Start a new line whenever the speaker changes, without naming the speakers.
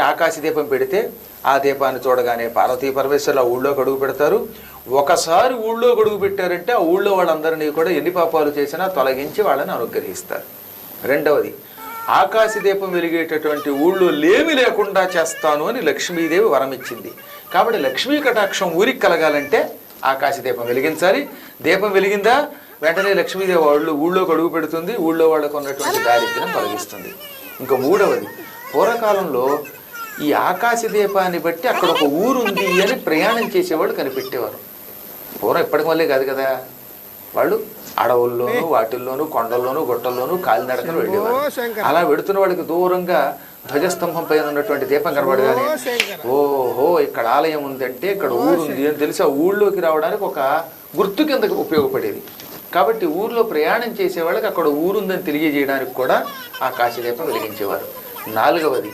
ఆకాశ దీపం పెడితే ఆ దీపాన్ని చూడగానే పార్వతీ పరమేశ్వరులు ఆ ఊళ్ళో అడుగు పెడతారు. ఒకసారి ఊళ్ళో అడుగు పెట్టారంటే ఆ ఊళ్ళో వాళ్ళందరినీ కూడా ఎన్ని పాపాలు చేసినా తొలగించి వాళ్ళని అనుగ్రహిస్తారు. రెండవది ఆకాశ దీపం వెలిగేటటువంటి ఊళ్ళో లేమి లేకుండా చేస్తాను అని లక్ష్మీదేవి వరం ఇచ్చింది. కాబట్టి లక్ష్మీ కటాక్షం ఊరికి కలగాలంటే ఆకాశ దీపం వెలిగించాలి. దీపం వెలిగిందా? వెంటనే లక్ష్మీదేవి వాళ్ళు ఊళ్ళోకి అడుగు పెడుతుంది. ఊళ్ళో వాళ్ళకు ఉన్నటువంటి దారిద్ర్యం తొలగిస్తుంది. ఇంకా మూడవది పూర్వకాలంలో ఈ ఆకాశ దీపాన్ని బట్టి అక్కడ ఒక ఊరు ఉంది అని ప్రయాణం చేసేవాళ్ళు కనిపెట్టేవారు. పూర్వం ఇప్పటికి మళ్ళీ కాదు కదా. వాళ్ళు అడవుల్లోనూ వాటిల్లోనూ కొండల్లోనూ గుట్టల్లోనూ కాలినడకలు వెళ్ళేవారు. అలా వెడుతున్న వాళ్ళకి దూరంగా ధ్వజస్తంభం పైన ఉన్నటువంటి దీపం కనబడగానే ఓహో ఇక్కడ ఆలయం ఉందంటే ఇక్కడ ఊరు ఉంది అని తెలిసి ఆ ఊళ్ళోకి రావడానికి ఒక గుర్తు కింద ఉపయోగపడేది. కాబట్టి ఊర్లో ప్రయాణం చేసే వాళ్ళకి అక్కడ ఊరుందని తెలియజేయడానికి కూడా ఆ కాశీదీపం వెలిగించేవారు. నాలుగవది